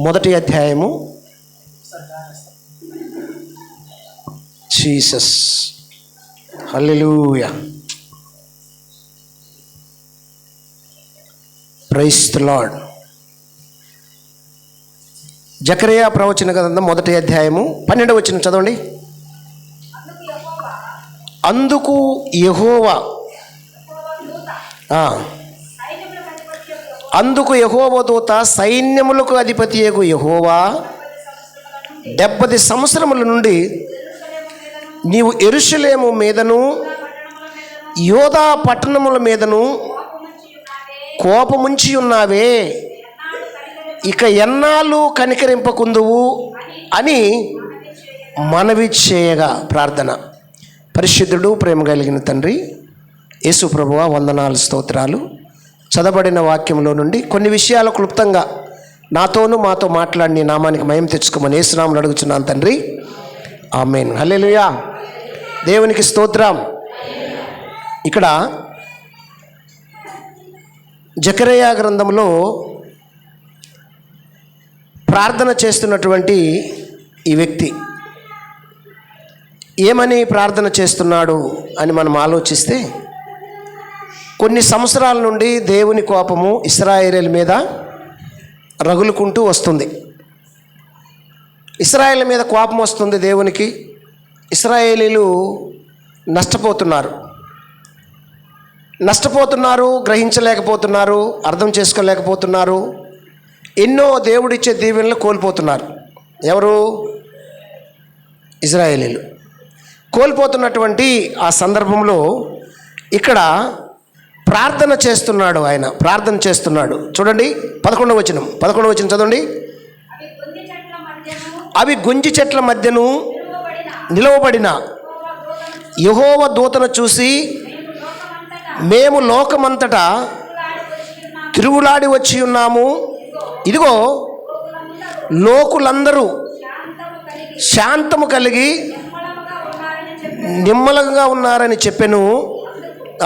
మొదటి అధ్యాయము. Jesus hallelujah praise the Lord Zechariah ప్రవచన గ్రంథం మొదటి అధ్యాయము. పన్నెండవ వచ్చిన చదవండి. అందుకు యహోవా అందుకు యహోవ దూత సైన్యములకు అధిపతి యగు యహోవా. డెబ్బది సంవత్సరముల నుండి నీవు ఎరుషులేము మీదను యోధా పట్టణముల మీదను కోపముంచి ఉన్నావే. ఇక ఎన్నాళ్ళు కనికరింపకుందువు అని మనవి చేయగా ప్రార్థన. పరిశుద్ధుడు ప్రేమ కలిగిన తండ్రి యేసు ప్రభువ వందనాలు స్తోత్రాలు. చదవబడిన వాక్యంలో నుండి కొన్ని విషయాలు క్లుప్తంగా నాతోనూ మాతో మాట్లాడి నామానికి మయం తెచ్చుకోమని యేసునాములు అడుగుచున్నాను తండ్రి. ఆమెన్. హల్లెలూయా. దేవునికి స్తోత్రం. ఇక్కడ జకరయా గ్రంథంలో ప్రార్థన చేస్తున్నటువంటి ఈ వ్యక్తి ఏమని ప్రార్థన చేస్తున్నాడు అని మనం ఆలోచిస్తే కొన్ని సంవత్సరాల నుండి దేవుని కోపము ఇస్రాయేల్ మీద రగులుకుంటూ వస్తుంది. ఇస్రాయేల్ మీద కోపం వస్తుంది దేవునికి. ఇస్రాయేలీలు నష్టపోతున్నారు. నష్టపోతున్నారు గ్రహించలేకపోతున్నారు అర్థం చేసుకోలేకపోతున్నారు. ఎన్నో దేవుడిచ్చే దీవెనలు కోల్పోతున్నారు. ఎవరు? ఇజ్రాయేలీలు కోల్పోతున్నటువంటి ఆ సందర్భంలో ఇక్కడ ప్రార్థన చేస్తున్నాడు ఆయన ప్రార్థన చేస్తున్నాడు. చూడండి పదకొండవ వచనం. పదకొండవ వచనం చదవండి. అవి గుంజి చెట్ల మధ్యను నిలవబడిన. యహోవ దూతను చూసి మేము లోకమంతటా తిరుగులాడి వచ్చి ఉన్నాము. ఇదిగో లోకులందరూ శాంతము కలిగి నిమ్మలంగా ఉన్నారని చెప్పాను.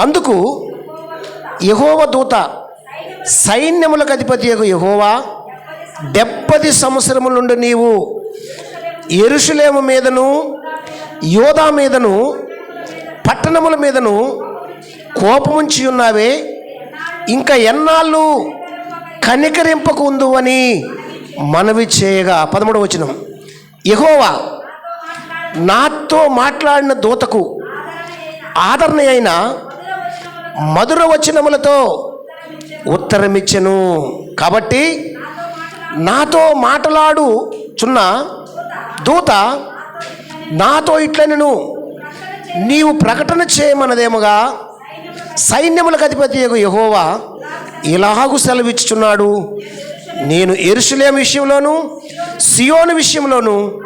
అందుకు యహోవ దూత సైన్యములకు అధిపతి యహోవా డెబ్బది సంవత్సరముల నుండి నీవు ఎరుషులేము మీదను యోధా మీదను పట్టణముల మీదను కోపముంచి ఉన్నావే. ఇంకా ఎన్నాళ్ళు కనికరింపకు ఉందు అని మనవి చేయగా. పదమూడవ వచనం. యహోవా నాతో మాట్లాడిన దూతకు ఆదరణ అయిన మధుర వచనములతో ఉత్తరమిచ్చెను. కాబట్టి నాతో మాట్లాడుచున్న దూత నాతో ఇట్లనను. నీవు ప్రకటన చేయమన్నదేమగా? సైన్యములకు అధిపతి యహోవా ఇలాగు సెలవిచ్చుచున్నాడు. నేను ఎరుసలేం విషయంలోను సియోను విషయంలోను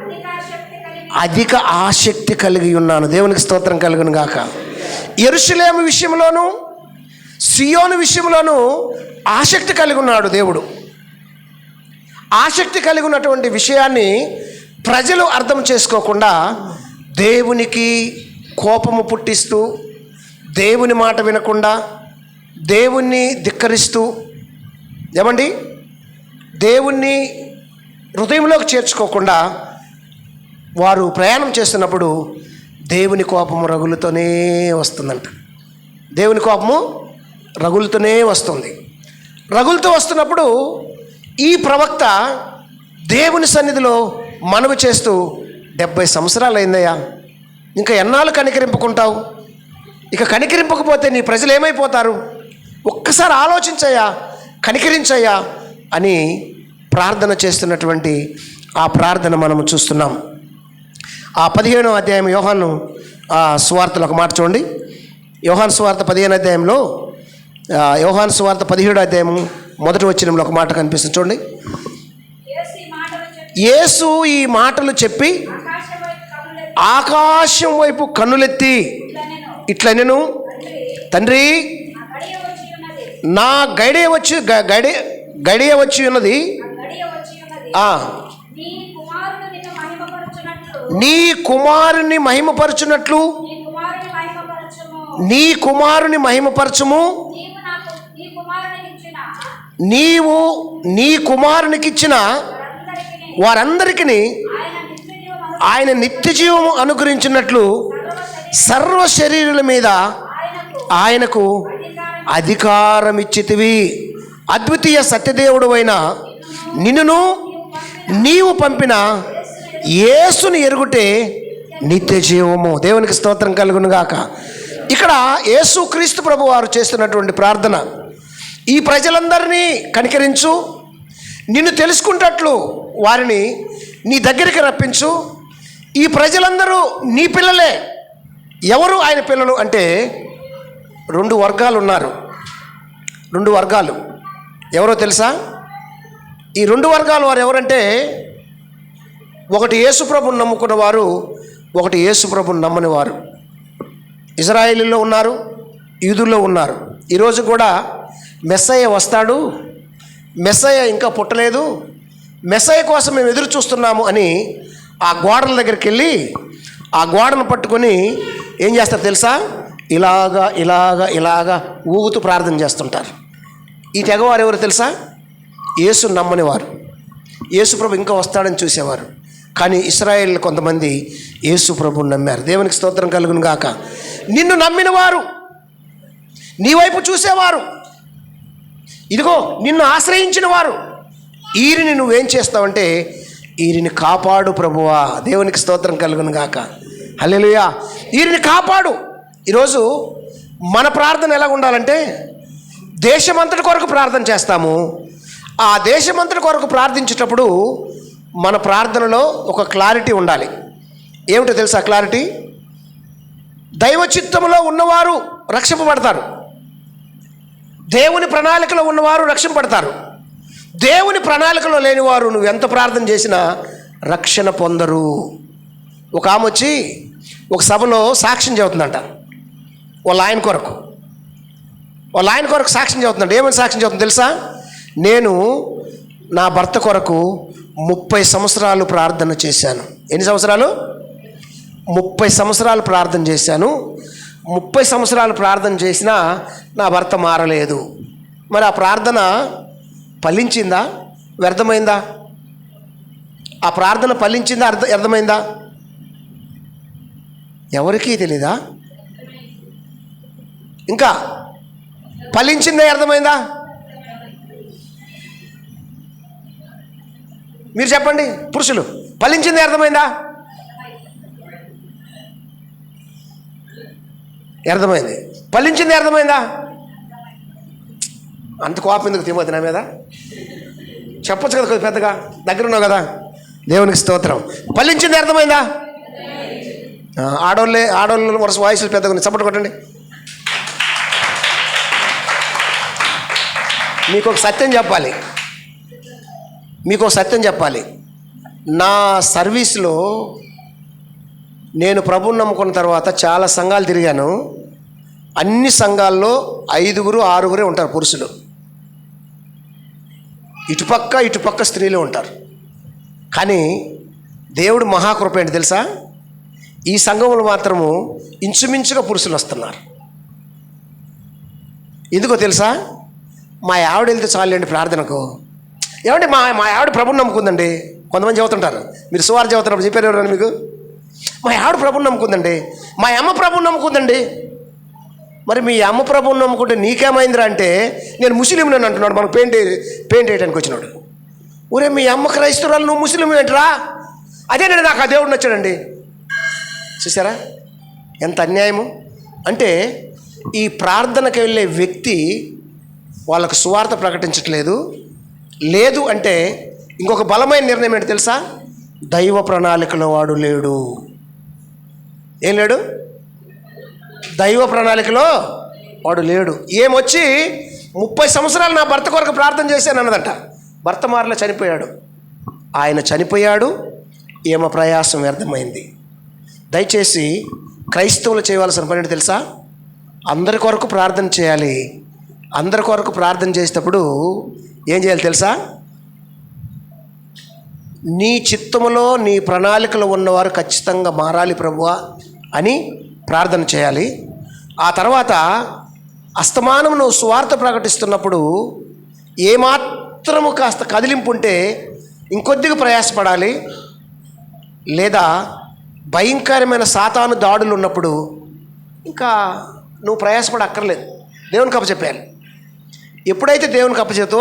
అధిక ఆసక్తి కలిగి ఉన్నాను. దేవునికి స్తోత్రం కలుగును గాక ఎరుషులేము విషయంలోను సియోను విషయంలోను ఆసక్తి కలిగి ఉన్నాడు దేవుడు. ఆసక్తి కలిగి ఉన్నటువంటి విషయాన్ని ప్రజలు అర్థం చేసుకోకుండా దేవునికి కోపము పుట్టిస్తూ దేవుని మాట వినకుండా దేవుణ్ణి ధిక్కరిస్తూ ఏమండి? దేవుణ్ణి హృదయంలోకి చేర్చుకోకుండా వారు ప్రయాణం చేస్తున్నప్పుడు దేవుని కోపము రగులుతోనే వస్తుందంట. దేవుని కోపము రగులుతూనే వస్తుంది. రగులుతూ వస్తున్నప్పుడు ఈ ప్రవక్త దేవుని సన్నిధిలో మనవి చేస్తూ డెబ్బై సంవత్సరాలు అయిందయ్యా ఇంకా ఎన్నాళ్ళు కనికరింపుకుంటావు? ఇక కనికరింపకపోతే నీ ప్రజలు ఏమైపోతారు? ఒక్కసారి ఆలోచించయ్యా కనికరించయ్యా అని ప్రార్థన చేస్తున్నటువంటి ఆ ప్రార్థన మనము చూస్తున్నాం. ఆ పదిహేనో అధ్యాయం యోహాను స్వార్థలు ఒక మాట చూడండి. యోహాన్ సువార్త పదిహేను అధ్యాయంలో యోహాన్ సువార్త పదిహేడు అధ్యాయము మొదటి వచ్చినంలో ఒక మాట కనిపిస్తుంది చూడండి. యేసు ఈ మాటలు చెప్పి ఆకాశం వైపు కన్నులెత్తి ఇట్లా నేను తండ్రి నా గడియ వచ్చి గడియ గడి గడియ వచ్చి ఉన్నది నా గడియ వచ్చి ఉన్నది ఆ, నీ కుమారుడు నిన్ను మహిమపరచునట్లు నీ కుమారుని మహిమపరచునట్లు? నీ కుమారుని మహిమపరచుము. నీవు నీ కుమారునికి ఇచ్చిన. కుమారునికిచ్చిన వారందరికీ ఆయన నిత్యజీవము ఆయన నిత్య జీవము అనుగ్రహించినట్లు సర్వ శరీరుల మీద ఆయనకు అధికారం ఇచ్చితివి. అద్వితీయ సత్యదేవుడు అయిన నిన్నును నీవు పంపిన యేసుని ఎరుగుటే నిత్య జీవము. దేవునికి స్తోత్రం కలుగును గాక. ఇక్కడ యేసు క్రీస్తు ప్రభు వారు చేస్తున్నటువంటి ప్రార్థన. ఈ ప్రజలందరినీ కనికరించు నిన్ను తెలుసుకుంటట్లు వారిని నీ దగ్గరికి రప్పించు. ఈ ప్రజలందరూ నీ పిల్లలే. ఎవరు ఆయన పిల్లలు అంటే రెండు వర్గాలు ఉన్నారు రెండు వర్గాలు. ఎవరో తెలుసా? ఈ రెండు వర్గాలు వారు ఎవరంటే ఒకటి యేసుప్రభుని నమ్ముకున్న వారు ఒకటి యేసుప్రభుని నమ్మని వారు. ఇజ్రాయేలీలో ఉన్నారు యూదుల్లో ఉన్నారు. ఈరోజు కూడా మెస్సయ్య వస్తాడు మెస్సయ్య ఇంకా పుట్టలేదు మెస్సయ్య కోసం మేము ఎదురు చూస్తున్నాము అని ఆ గోడల దగ్గరికి వెళ్ళి ఆ గోడను పట్టుకొని ఏం చేస్తారు తెలుసా? ఇలాగా ఇలాగా ఇలాగా ఊగుతూ ప్రార్థన చేస్తుంటారు. ఈ తెగవారు ఎవరు తెలుసా? యేసు నమ్మని వారు యేసు ప్రభు ఇంకా వస్తాడని చూసేవారు. కానీ ఇస్రాయేల్ కొంతమంది యేసు ప్రభుని నమ్మారు. దేవునికి స్తోత్రం కలుగును గాక. నిన్ను నమ్మిన వారు నీ వైపు చూసేవారు. ఇదిగో నిన్ను ఆశ్రయించిన వారు ఈరిని నువ్వేం చేస్తావంటే ఈరిని కాపాడు ప్రభువా. దేవునికి స్తోత్రం కలుగును గాక. హల్లెలుయా. ఈరిని కాపాడు. ఈరోజు మన ప్రార్థన ఎలా ఉండాలంటే దేశమంతటి కొరకు ప్రార్థన చేస్తాము. ఆ దేశమంతటి కొరకు ప్రార్థించేటప్పుడు మన ప్రార్థనలో ఒక క్లారిటీ ఉండాలి. ఏమిటో తెలుసా క్లారిటీ? దైవ చిత్తంలో ఉన్నవారు రక్షింపబడతారు. దేవుని ప్రణాళికలో ఉన్నవారు రక్షింపబడతారు. దేవుని ప్రణాళికలో లేనివారు నువ్వు ఎంత ప్రార్థన చేసినా రక్షణ పొందరు. ఒక ఆమె వచ్చి ఒక సభలో సాక్ష్యం చెబుతుందంట. వాళ్ళ ఆయన కొరకు. వాళ్ళ ఆయన కొరకు సాక్ష్యం చెబుతున్నాడు ఏమని సాక్ష్యం చెబుతుంది తెలుసా? నేను నా భర్త కొరకు ముప్పై సంవత్సరాలు ప్రార్థన చేశాను. ఎన్ని సంవత్సరాలు? ముప్పై సంవత్సరాలు ప్రార్థన చేశాను. ముప్పై సంవత్సరాలు ప్రార్థన చేసినా నా భర్త మారలేదు. మరి ఆ ప్రార్థన ఫలించిందా? వ్యర్థమైందా? ఆ ప్రార్థన ఫలించిందా? అర్థ అర్థమైందా ఎవరికీ తెలీదా? ఇంకా ఫలించిందా? అర్థమైందా మీరు చెప్పండి పురుషులు. ఫలించింది అర్థమైందా? అర్థమైంది. ఫలించింది అర్థమైందా? అంత కోపం ఎందుకు తిమ్మతి నా మీద? చెప్పొచ్చు కదా కొద్ది పెద్దగా. దగ్గర ఉన్నావు కదా. దేవునికి స్తోత్రం. ఫలించింది అర్థమైందా? ఆడోళ్ళే ఆడోళ్ళు వరుస వాయిస్లు పెద్దగా ఉన్నాయి. చప్పట్లు కొట్టండి. మీకు ఒక సత్యం చెప్పాలి. మీకు సత్యం చెప్పాలి. నా సర్వీస్లో నేను ప్రభుని నమ్ముకున్న తర్వాత చాలా సంఘాలు తిరిగాను. అన్ని సంఘాల్లో ఐదుగురు ఆరుగురే ఉంటారు పురుషులు. ఇటుపక్క ఇటుపక్క స్త్రీలు ఉంటారు. కానీ దేవుడు మహాకృప ఏంటి తెలుసా? ఈ సంఘంలో మాత్రము ఇంచుమించుగా పురుషులు వస్తున్నారు. ఎందుకో తెలుసా? మా ఆవిడ వెళ్తే చాలండి ప్రార్థనకు. ఏమండి మా మా ఆవిడ ప్రభుని నమ్ముకుందండి. కొంతమంది చెబుతుంటారు. మీరు సువార్ చెబుతున్నప్పుడు చెప్పారు ఎవరైనా మీకు? మా ఆవిడ ప్రభుని నమ్ముకుందండి. మా అమ్మ ప్రభుని నమ్ముకుందండి. మరి మీ అమ్మ ప్రభుని నమ్ముకుంటే నీకేమైందిరా అంటే నేను ముస్లింని అంటున్నాడు. మనకు పెయింట్ పెయింట్ వేయడానికి వచ్చినాడు. ఊరే మీ అమ్మ క్రైస్తవురాలు నువ్వు ముస్లిం ఏంట్రా అదేనండి నాకు ఆ దేవుడు నచ్చాడండి. చూసారా ఎంత అన్యాయము? అంటే ఈ ప్రార్థనకి వెళ్ళే వ్యక్తి వాళ్ళకు సువార్త ప్రకటించట్లేదు. లేదు అంటే ఇంకొక బలమైన నిర్ణయం ఏంటి తెలుసా? దైవ ప్రణాళికలో వాడు లేడు. ఏం లేడు? దైవ ప్రణాళికలో వాడు లేడు. ఏమొచ్చి ముప్పై సంవత్సరాలు నా భర్త కొరకు ప్రార్థన చేశాను అన్నదట. భర్త మారలో చనిపోయాడు. ఆయన చనిపోయాడు. ఏమ ప్రయాసం వ్యర్థమైంది. దయచేసి క్రైస్తవులు చేయవలసిన పని తెలుసా? అందరి కొరకు ప్రార్థన చేయాలి. అందరి కొరకు ప్రార్థన చేసేటప్పుడు ఏం చేయాలి తెలుసా? నీ చిత్తములో నీ ప్రణాళికలో ఉన్నవారు ఖచ్చితంగా మారాలి ప్రభువా అని ప్రార్థన చేయాలి. ఆ తర్వాత అస్తమానం నువ్వు స్వార్థ ప్రకటిస్తున్నప్పుడు ఏమాత్రము కాస్త కదిలింపు ఉంటే ఇంకొద్దిగా ప్రయాసపడాలి. లేదా భయంకరమైన సాతాను దాడులు ఉన్నప్పుడు ఇంకా నువ్వు ప్రయాసపడ అక్కర్లేదు దేవునికి అప్పచెప్పాలి ఎప్పుడైతే దేవునికి అప్పచేతో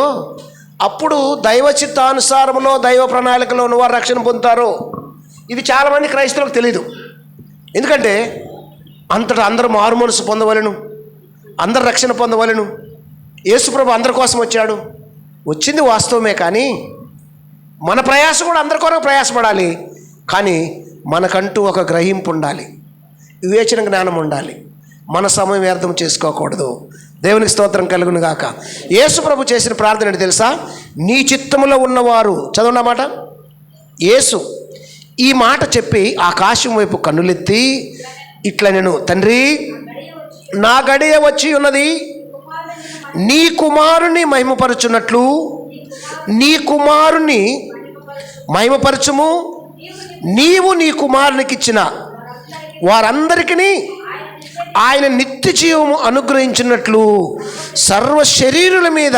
అప్పుడు దైవ చిత్తానుసారంలో దైవ ప్రణాళికలో ఉన్నవారు రక్షణ పొందుతారో. ఇది చాలామంది క్రైస్తవులకు తెలియదు ఎందుకంటే అంతటా అందరూ మారు మనసు పొందవలను. అందరు రక్షణ పొందవలను. యేసుప్రభు అందరి కోసం వచ్చాడు. వచ్చింది వాస్తవమే కానీ మన ప్రయాస కూడా అందరి కొరకు ప్రయాసపడాలి. కానీ మనకంటూ ఒక గ్రహింపు ఉండాలి. వివేచన జ్ఞానం ఉండాలి. మన సమయం వ్యర్థం చేసుకోకూడదు. దేవునికి స్తోత్రం కలుగును గాక. యేసు ప్రభు చేసిన ప్రార్థన ఏంటి తెలుసా? నీ చిత్తములో ఉన్నవారు చదవన్నమాట యేసు ఈ మాట చెప్పి ఆకాశం వైపు కన్నులెత్తి ఇట్లా నేను తండ్రి నా గడియ వచ్చి ఉన్నది. నీ కుమారుని మహిమపరచున్నట్లు నీ కుమారుని మహిమపరచుము. నీవు నీ కుమారునికి ఇచ్చిన వారందరికీ ఆయన నిత్య జీవము అనుగ్రహించినట్లు సర్వ శరీరుల మీద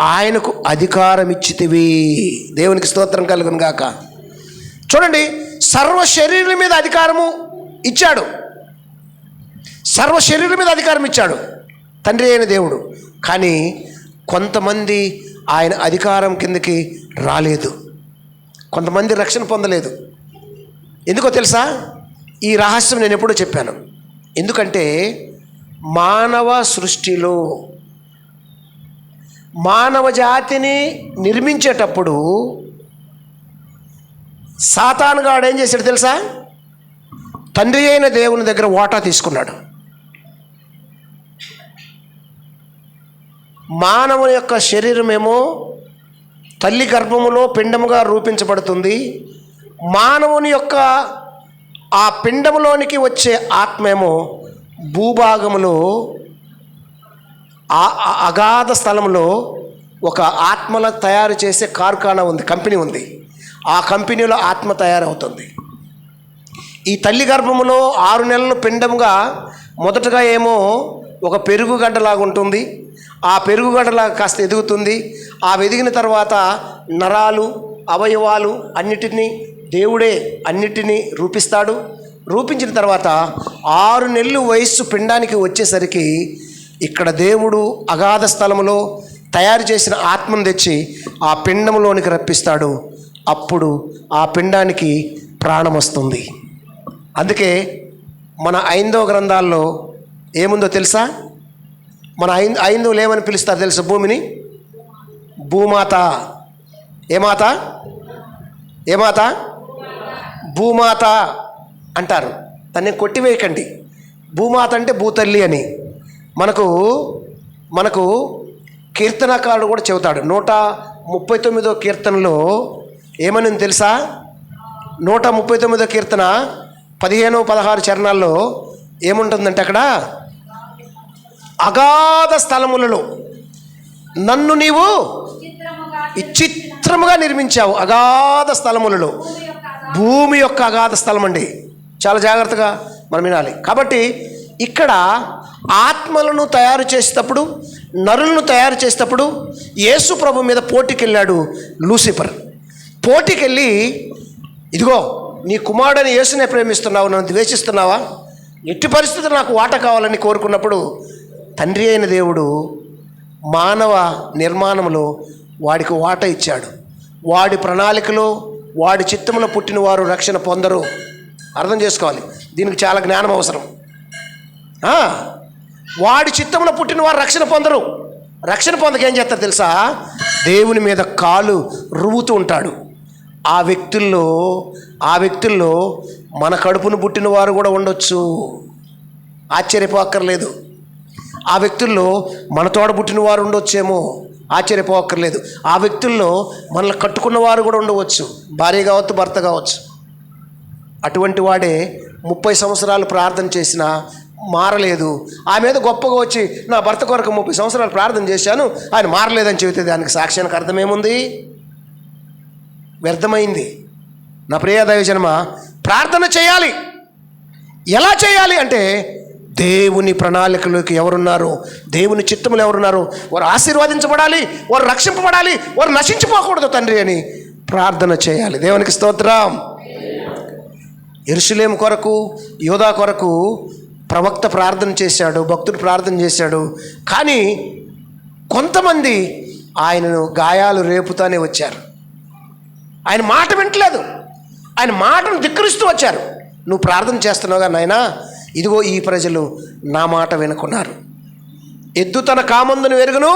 ఆయనకు అధికారం ఇచ్చితివి. దేవునికి స్తోత్రం కలుగును గాక. చూడండి సర్వ శరీరుల మీద అధికారము ఇచ్చాడు. సర్వ శరీరం మీద అధికారం ఇచ్చాడు. తండ్రి అయిన దేవుడు. కానీ కొంతమంది ఆయన అధికారం కిందకి రాలేదు. కొంతమంది రక్షణ పొందలేదు. ఎందుకో తెలుసా? ఈ రహస్యం నేను ఎప్పుడూ చెప్పాను. ఎందుకంటే మానవ సృష్టిలో మానవ జాతిని నిర్మించేటప్పుడు సాతానుగాడు ఏం చేశాడు తెలుసా? తండ్రి అయిన దేవుని దగ్గర వాటా తీసుకున్నాడు. మానవుని యొక్క శరీరమేమో తల్లి గర్భములో పిండముగా రూపించబడుతుంది. మానవుని యొక్క ఆ పిండములోనికి వచ్చే ఆత్మేమో భూభాగములో ఆ అగాధ స్థలంలో ఒక ఆత్మల తయారు చేసే కార్ఖానా ఉంది కంపెనీ ఉంది. ఆ కంపెనీలో ఆత్మ తయారవుతుంది. ఈ తల్లి గర్భములో ఆరు నెలలు పిండముగా మొదటగా ఏమో ఒక పెరుగుగడ్డలాగా ఉంటుంది. ఆ పెరుగుగడ్డలా కాస్త ఎదుగుతుంది. ఆ ఎదిగిన తర్వాత నరాలు అవయవాలు అన్నిటినీ దేవుడే అన్నిటినీ రూపిస్తాడు. రూపించిన తర్వాత ఆరు నెలలు వయస్సు పిండానికి వచ్చేసరికి ఇక్కడ దేవుడు అగాధ స్థలములో తయారు చేసిన ఆత్మను తెచ్చి ఆ పిండంలోనికి రప్పిస్తాడు. అప్పుడు ఆ పిండానికి ప్రాణం వస్తుంది. అందుకే మన ఐందో గ్రంథాల్లో ఏముందో తెలుసా? మన ఐ ఐందువులు ఏమని పిలుస్తారు తెలుసా భూమిని? భూమాత. ఏమాత? ఏమాత? భూమాత అంటారు. దాన్ని కొట్టివేయకండి. భూమాత అంటే భూతల్లి అని. మనకు మనకు కీర్తనకారుడు కూడా చెబుతాడు. నూట ముప్పై తొమ్మిదో కీర్తనలో ఏమని తెలుసా? నూట ముప్పై తొమ్మిదో కీర్తన పదిహేను పదహారు చరణాల్లో ఏముంటుందంటే అక్కడ? అగాధ స్థలములలో నన్ను నీవు చిత్రముగా విచిత్రముగా నిర్మించావు. అగాధ స్థలములలో. భూమి యొక్క అగాధ స్థలం అండి చాలా జాగ్రత్తగా మనం వినాలి. కాబట్టి ఇక్కడ ఆత్మలను తయారు చేసేటప్పుడు నరులను తయారు చేసేటప్పుడు యేసు ప్రభు మీద పోటీకి వెళ్ళాడు లూసిఫర్. పోటీకి వెళ్ళి ఇదిగో నీ కుమారుడని యేసునే ప్రేమిస్తున్నావు నన్ను ద్వేషిస్తున్నావా? ఎట్టి పరిస్థితులు నాకు వాట కావాలని కోరుకున్నప్పుడు తండ్రి అయిన దేవుడు మానవ నిర్మాణంలో వాడికి వాట ఇచ్చాడు. వాడి ప్రణాళికలో వాడి చిత్తంలో పుట్టిన వారు రక్షణ పొందరు. అర్థం చేసుకోవాలి. దీనికి చాలా జ్ఞానం అవసరం. వాడి చిత్తంలో పుట్టిన వారు రక్షణ పొందరు. రక్షణ పొందక ఏం చేస్తారు తెలుసా? దేవుని మీద కాలు రువ్వుతూ ఉంటాడు. ఆ వ్యక్తుల్లో ఆ వ్యక్తుల్లో మన కడుపును పుట్టిన వారు కూడా ఉండొచ్చు. ఆశ్చర్యపోక్కర్లేదు. ఆ వ్యక్తుల్లో మన తోడ పుట్టిన వారు ఉండొచ్చేమో. ఆశ్చర్యపోక్కర్లేదు ఆ వ్యక్తుల్లో మనల్ని కట్టుకున్న వారు కూడా ఉండవచ్చు భార్య కావచ్చు భర్త కావచ్చు. అటువంటి వాడే ముప్పై సంవత్సరాలు ప్రార్థన చేసినా మారలేదు. ఆ మీద గొప్పగా వచ్చి నా భర్త కొరకు ముప్పై సంవత్సరాలు ప్రార్థన చేశాను ఆయన మారలేదని చెబితే దానికి సాక్ష్యానికి అర్థమేముంది? వ్యర్థమైంది. నా ప్రియ దైవజన్మ ప్రార్థన చేయాలి. ఎలా చేయాలి అంటే దేవుని ప్రణాళికలోకి ఎవరున్నారు? దేవుని చిత్తములు ఎవరున్నారు? వారు ఆశీర్వదించబడాలి వారు రక్షింపబడాలి వారు నశించిపోకూడదు తండ్రి అని ప్రార్థన చేయాలి. దేవునికి స్తోత్రం. ఎరుసలేం కొరకు యోధా కొరకు ప్రవక్త ప్రార్థన చేశాడు భక్తుడు ప్రార్థన చేశాడు. కానీ కొంతమంది ఆయనను గాయాలు రేపుతానే వచ్చారు. ఆయన మాట వింటలేదు. ఆయన మాటను ధిక్కరిస్తూ వచ్చారు. నువ్వు ప్రార్థన చేస్తున్నావుగా నాయనా? ఇదిగో ఈ ప్రజలు నా మాట వినుకున్నారు. ఎద్దు తన కామందును వెరుగును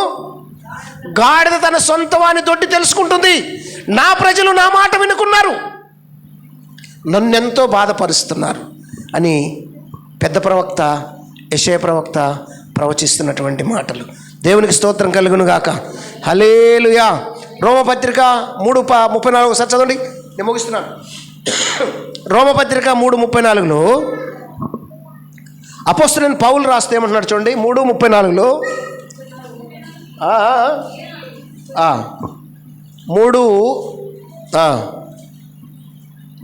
గాడిద తన సొంత వాని తొట్టి తెలుసుకుంటుంది. నా ప్రజలు నా మాట వినుకున్నారు. నన్నెంతో బాధపరుస్తున్నారు అని పెద్ద ప్రవక్త యశయ ప్రవక్త ప్రవచిస్తున్నటువంటి మాటలు. దేవునికి స్తోత్రం కలుగునుగాక హలేలుయా రోమపత్రిక మూడు ప ముప్పై నాలుగు ఒకసారి చదవండి. నేను ముగిస్తున్నాను. రోమపత్రిక మూడు ముప్పై నాలుగులో అపోస్తులైన పౌలు రాస్తే ఏమంటున్నాడు చూడండి మూడు ముప్పై నాలుగులో. మూడు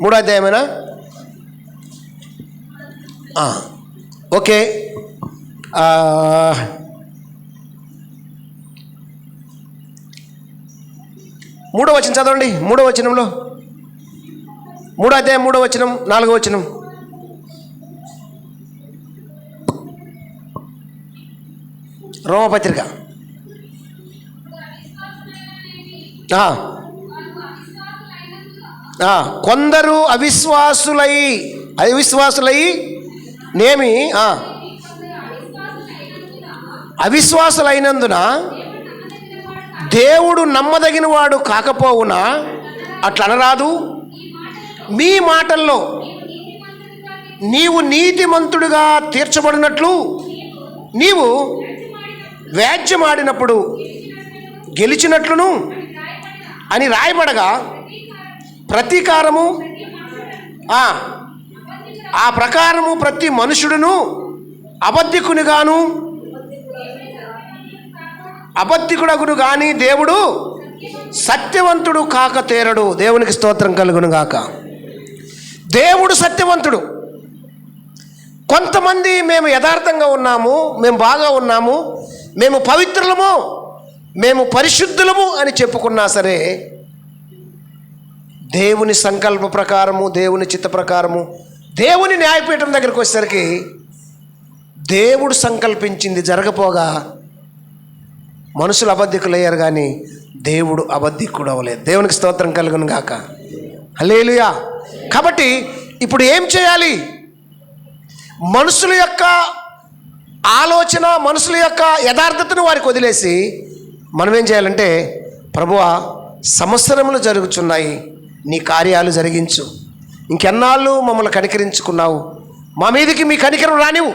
మూడో అధ్యాయమేనా? ఓకే. మూడో వచనం చదవండి మూడో వచనంలో. మూడో అధ్యాయం మూడో వచనం నాలుగో వచనం. రోమపత్రిక. కొందరు అవిశ్వాసులై అవిశ్వాసులై నేమి అవిశ్వాసులైనందున దేవుడు నమ్మదగిన వాడు కాకపోవునా? అట్లనరాదు. మీ మాటల్లో నీవు నీతిమంతుడిగా తీర్చబడినట్లు నీవు వ్యాజ్యమాడినప్పుడు గెలిచినట్లును అని రాయబడగా ప్రతీకారము ఆ, ప్రకారము ప్రతి మనుషుడును అబద్ధికునిగాను అబద్ధికుడగును కానీ దేవుడు సత్యవంతుడు కాక తేరడు. దేవునికి స్తోత్రం కలుగును గాక. దేవుడు సత్యవంతుడు. కొంతమంది మేము యథార్థంగా ఉన్నాము మేము బాగా ఉన్నాము మేము పవిత్రులము మేము పరిశుద్ధులము అని చెప్పుకున్నా సరే దేవుని సంకల్ప ప్రకారము దేవుని చిత్త ప్రకారము దేవుని న్యాయపీఠం దగ్గరికి వచ్చేసరికి దేవుడు సంకల్పించింది జరగపోగా మనుషులు అబద్ధికులయ్యారు కానీ దేవుడు అబద్ధికుడు అవ్వలేదు. దేవునికి స్తోత్రం కలుగును గాక. హలేలుయా కాబట్టి ఇప్పుడు ఏం చేయాలి? మనుషుల యొక్క ఆలోచన మనుషుల యొక్క యథార్థతను వారికి వదిలేసి మనం ఏం చేయాలంటే ప్రభువా సంవత్సరములు జరుగుతున్నాయి నీ కార్యాలు జరిగించు. ఇంకెన్నాళ్ళు మమ్మల్ని కనికరించుకున్నావు? మా మీదకి మీ కనికరం రానివు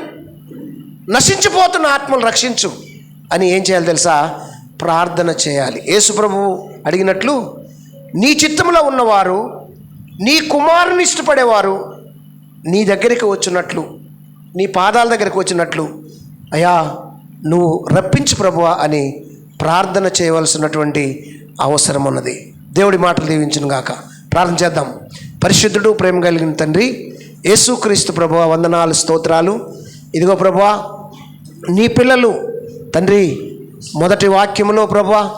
నశించిపోతున్న ఆత్మలు రక్షించు అని ఏం చేయాలి తెలుసా? ప్రార్థన చేయాలి. యేసుప్రభు అడిగినట్లు నీ చిత్తంలో ఉన్నవారు నీ కుమారుని ఇష్టపడేవారు నీ దగ్గరికి వచ్చినట్లు. నీ పాదాల దగ్గరికి వచ్చినట్లు అయ్యా నువ్వు రప్పించు ప్రభువా అని ప్రార్థన చేయవలసినటువంటి అవసరం ఉన్నది. దేవుడి మాటలు దీవించును గాక. ప్రార్థన చేద్దాం. పరిశుద్ధుడు ప్రేమ కలిగిన తండ్రి యేసుక్రీస్తు ప్రభువ వందనాలు స్తోత్రాలు. ఇదిగో ప్రభువా నీ పిల్లలు తండ్రి మొదటి వాక్యములో ప్రభువా